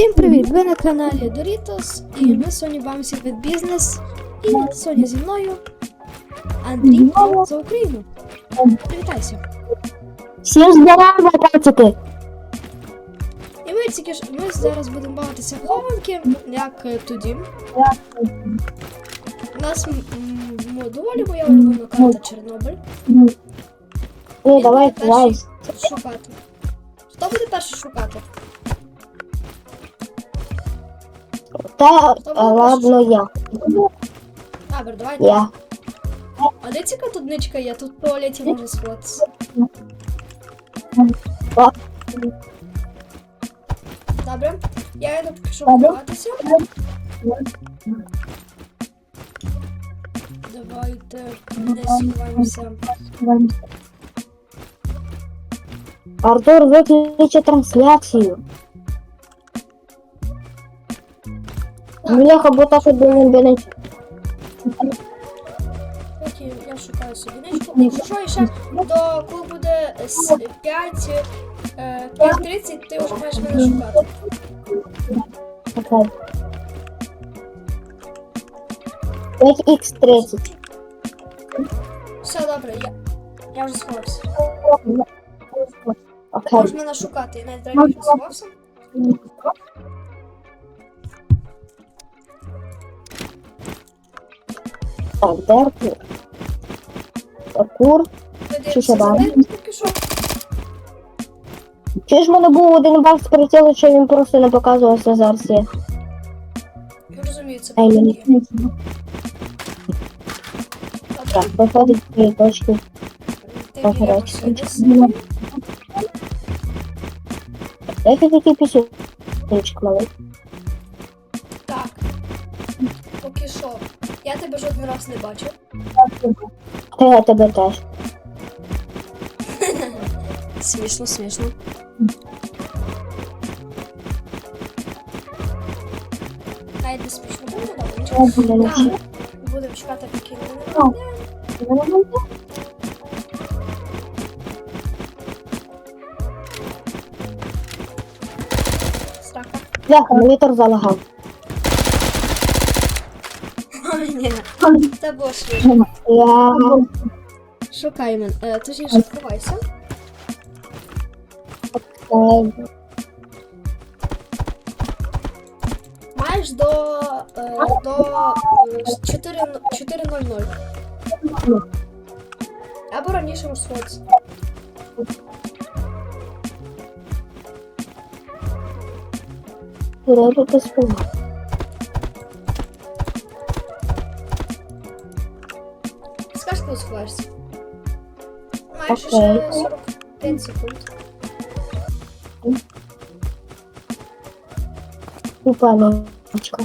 Всім привіт! Ви на каналі Doritos і ми сьогодні бавимося в бізнес. І сьогодні зі мною Андрій за Україну. Привітайся! Всім здорово, пацики! І ми тільки ж ми зараз будемо бавитися в хованки, як е, тоді. У нас доволі моя улюблена карта Чорнобиль. Ну, давай, давай. шукати. Хто буде перший шукати? Та, а, ладно, я. Абер, давай. Я. А де ця тут ничка є? Тут в туалеті можна сховатися. О. Добре. Я йду поки що Добре. ховатися. Давайте десь сховаємося. Артур, виключи трансляцію. Бляха, бо так один не Поки я шукаю собі ничку. Якщо що, ще до коли буде 5, е, 5.30, ти вже маєш мене шукати. Окей. 5х30. Все добре, я, я вже сховався. Окей. Можеш мене шукати, я навіть раніше сховався. Так, де Артур? Артур. Ви Що поки що. Чи ж в мене був один баг з прицілу, що він просто не показувався зараз є? Я розумію, це. Добре, Так, виходить з цієї точки. ти так, сидиш. Ти такий пісюнчик малий? Не. Та я тебе теж. Смішно, смішно. Навіть не смішно буде, нічого. Будемо чекати, поки не йде. Страха. Бляха, монітор залагав. Ой, смішно. Я... Шукай мене. Е, Точніше, сховайся. е, Маєш до, е, до е, 4 4.00. Або раніше можеш сховатися. Треба поспівати. Сховаєшся. Маєш ще 45 секунд. Ночка.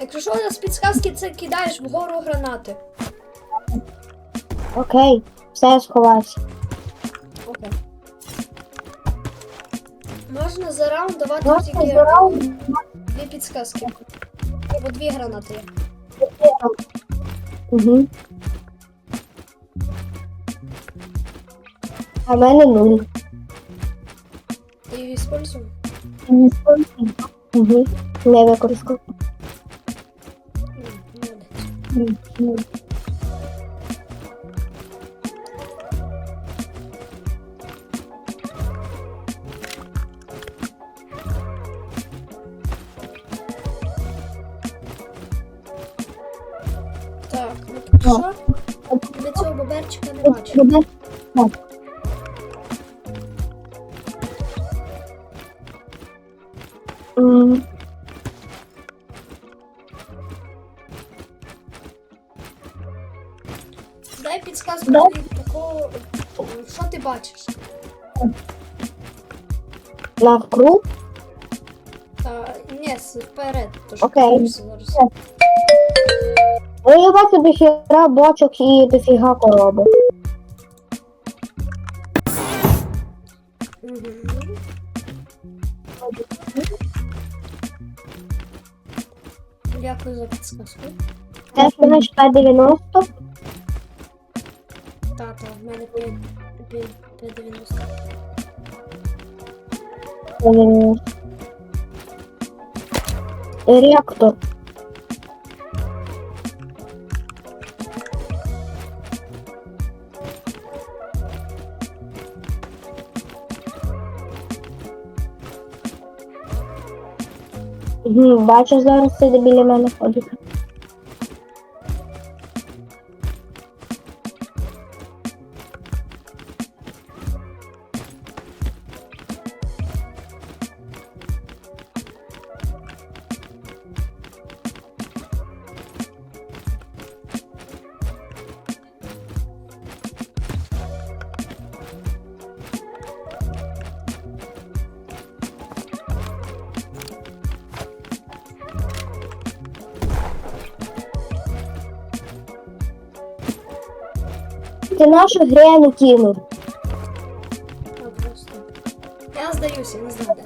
Якщо що, з підсказки це кидаєш вгору гранати. Окей, все я сховався. Окей. Можна за раунд давати Можна тільки за раунд? дві підсказки. Або дві гранати. Угу. А в мене нуль. Ти її використовуєш? Угу. Не використав. Ні, молодець. Бачу. М, Дай підсказку, Да. Такого, що ти бачиш? Навкруг. Та, ні, с- вперед, то Окей. зараз. Ну, я бачу дофіга бочок і дофіга коробок. Теж мене 90. Тата, в мене 590. Е, Реактор. Мгм, Бачу, зараз це біля мене ходить. Ти нашу грену кину. Я сдаюсь, Я не знаю.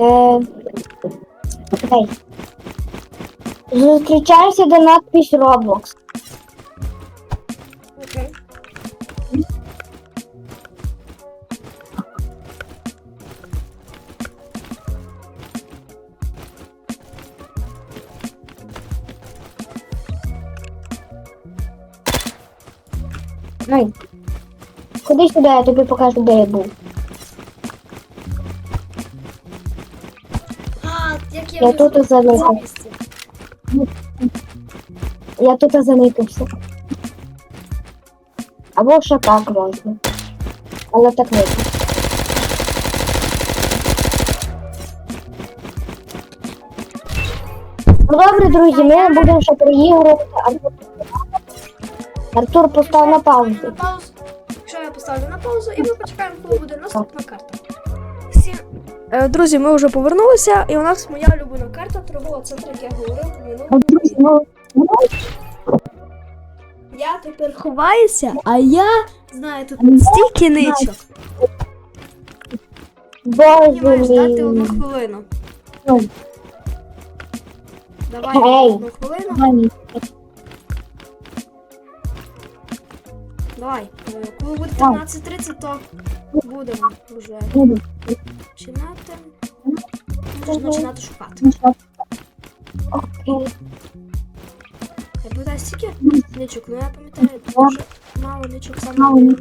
Е, Окей. Зустрічаємося до надпись Roblox. Ходи сюди, я тобі покажу, де я був. А, як я, Я вже тут забула це Я тут заникався. Або ще так можна. Але так не. Ну добре, друзі, ми будемо ще приігрувати. Артур- Артур постав на паузу. На паузу. Поставлю на паузу, і ми почекаємо, коли буде наступна карта. Всім... Е, Друзі, ми вже повернулися, і у нас моя улюблена карта торгового центру, як я говорив минулому. Я тепер ховаюся, а я знаю тут стільки ничок. Мені маєш дати одну хвилину. Давай одну хвилину. Давай. Е, Коли буде 15.30, то будемо вже починати. Можеш починати шукати. Я пам'ятаю стільки ничок, ну я пам'ятаю дуже мало нічок саме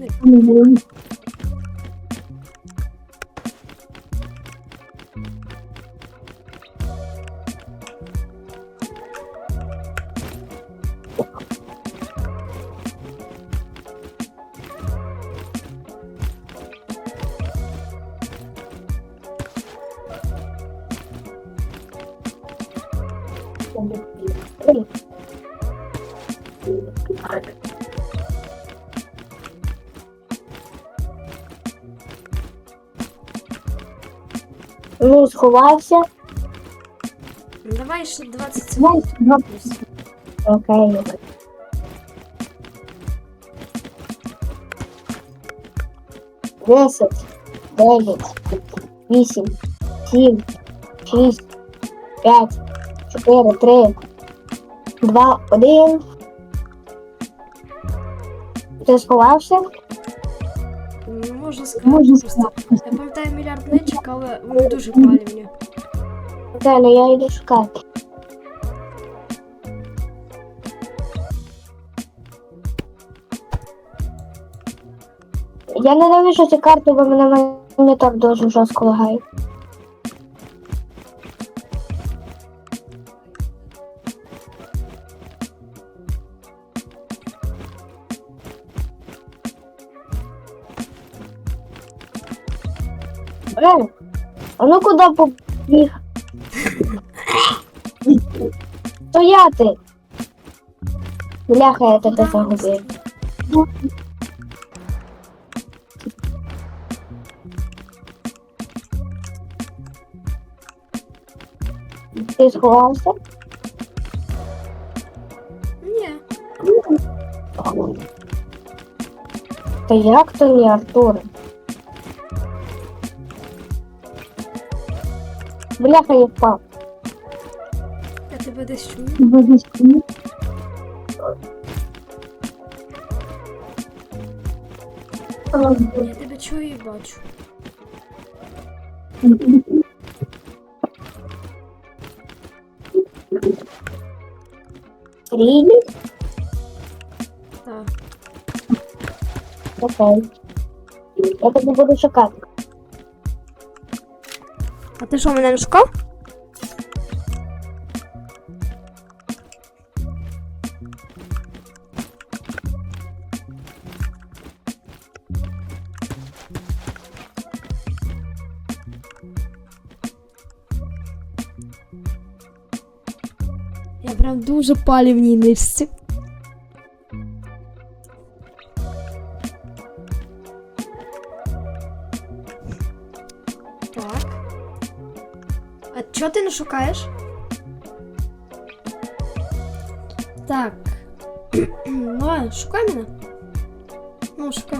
Ну, сховався. Давай ще 20 секунд. Окей. Десять, дев'ять, вісім, сім, шість, п'ять, чотири, три, два, один. Ти сховався? Можна сказати, просто. Я пам'ятаю мільярд ничок, але вони дуже палівні. Окей, ну я йду шукати. Я ненавижу цю карту, бо мене монітор дуже жорстко лагає. а ну куди побіг? Стояти! Бляха, я тебе загубив. Ти сховався? Ні. Та як то ні, Артур? Бляха, я впав. Я тебе десь чую. Я тебе чую і бачу. Ріді? Так. Окей. Я тебе буду шукати. А ти що, мене не шукав? Я прям дуже палівній нишці. Чого ти не шукаєш? Так. ну, ладно, шукай мене. Ну, шукай.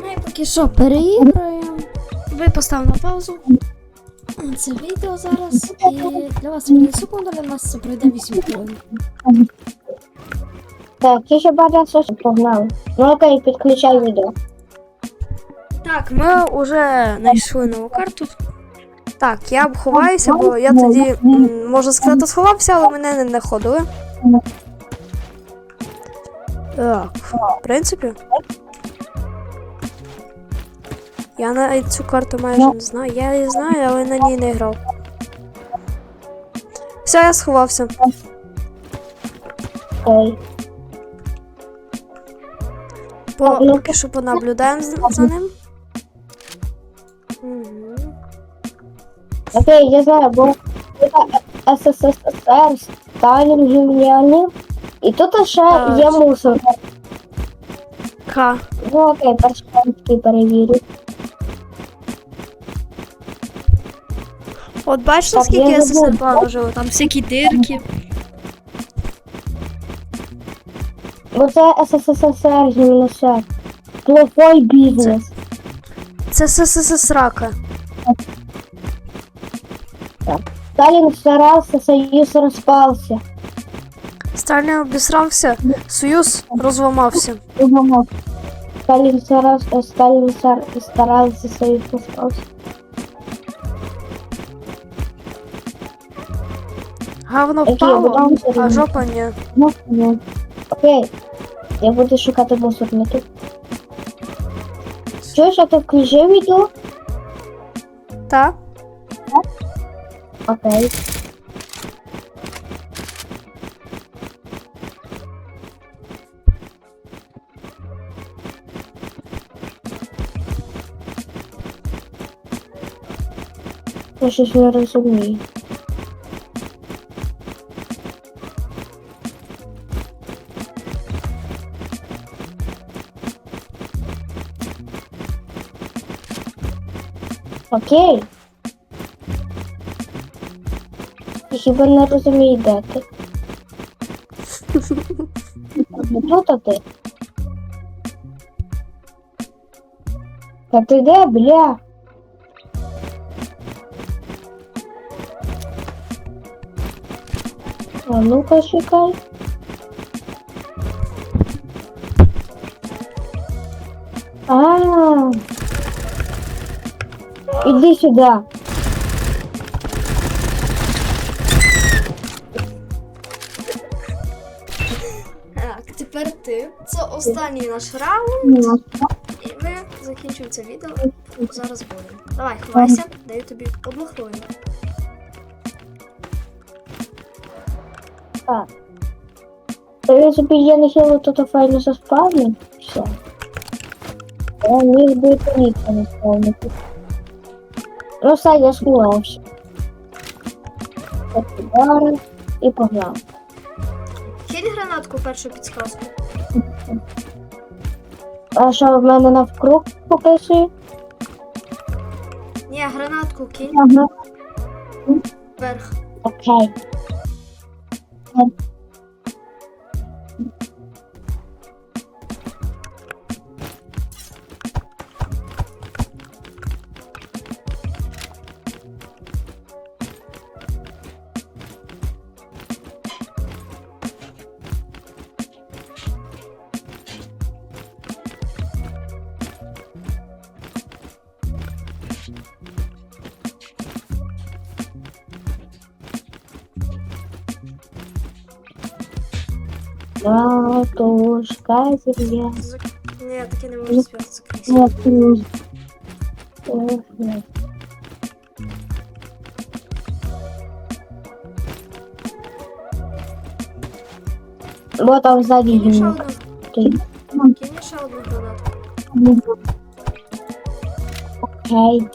Ну і поки що переіграємо. Ви постав на паузу. Це відео зараз. І для вас буде секунда, для нас це пройде 8 хвилин. Так, ще бачив, що погнали. Ну окей, підключай відео. Так, ми вже знайшли нову карту. Так, я ховаюся, бо я тоді, можна сказати, сховався, але мене не знаходили. Так, в принципі. Я навіть цю карту майже не знаю. Я її знаю, але на ній не грав. Все, я сховався. По, поки що понаблюдаємо за ним. Окей, я знаю, бо СССР, Сталін, Гімлянів. І тут ще є мусор. К. Ну окей, перший такий перевірю. От бачите, Так, скільки СССР забула. Там всякі дирки. Бо це СССР, Гімлянів. Плохой бізнес. Це СССР. Сталин старался, союз распался. Сталін обісрався, союз розламався. Сталин старался, Сталин старался, союз распался. Говно Окей, впало, а жопа ну. Окей. Я буду шукати мусорники. Чуєш, а ти включив відео? Та? Окей. Я щось не розумію. Окей. Я хіба не розумію, де ти. Тут а ти. Та ти де, бля? А ну-ка шукай. Іди сюди. Так, тепер ти. Це останній наш раунд. І ми закінчуємо це відео. Зараз будемо. Давай, ховайся, даю тобі одну хвилину. Так. Та він собі є нехило тут файно заспавнив. Все. Я міг би поліція не сповнити. Ну все, я сховався. Так, і погнав. Кинь гранатку першу підсказку. А що в мене навкруг пописує? Ні, гранатку кинь Ага. вверх. Окей. Матушка земля. Зак... Ні, таке не можу співати закрити. Нет, не- Эх, нет. Вот там сзади Кинь ще дневник. одну, кинь ще одну гранату. Окей.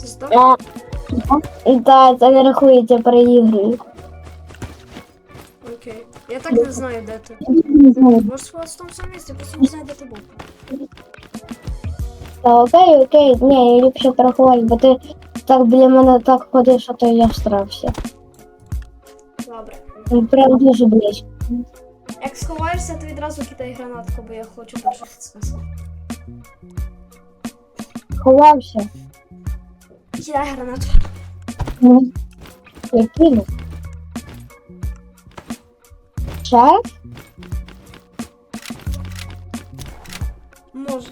Ти здох? Да, це не рахується проігрую. Окей. Я так не знаю, де ти. Може, в тому самому місці, просто не знаю, де ти був. Та окей, окей, ні, я ліпше порахувати, бо ти так біля мене так ходиш, а то я встрався. Добре. Ну, Прям дуже близько. Як сховаєшся, то відразу кидай гранатку, бо я хочу перший список. Ховався. Кидай гранату. Ну, я кину. Ще? Може.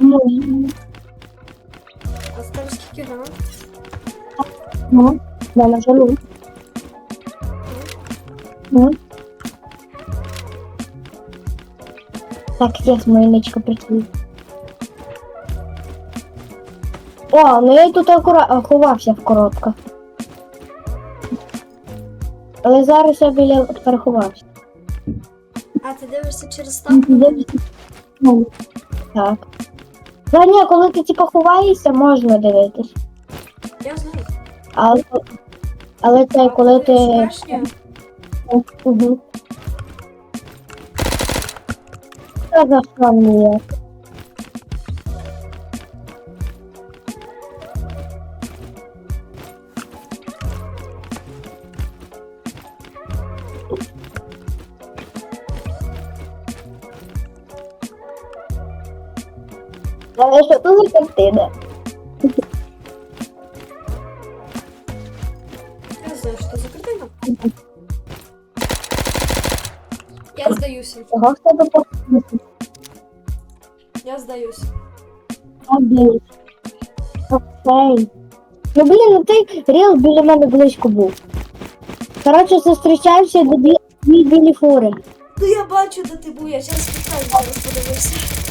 Можна. А скільки гранат? Ну, да, на жалу. Ну. Так, є моя ничка працює. О, ну я тут акура... ховався в коробках. Але зараз я біля переховався. А, ти дивишся через ставку? Ну, Так. Та ні, коли ти типу ховаєшся, можна дивитись. Я знаю. Але, але це А коли ти. Угу. Що за є? Що тут за картина? Я знаю, що за картина. Я в тебе покупити? Я здаюся. Окей. Окей. Ну блін, ну ти ріл біля мене близько був. Коротше, зустрічаємося до дві білі фури. Ну я бачу, де ти був, я зараз спеціально зараз подивився.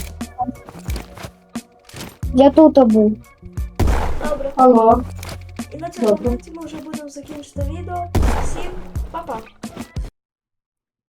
Я тут був. Добре. Алло. І на цьому моменті ми вже будемо закінчити відео. Всім па-па.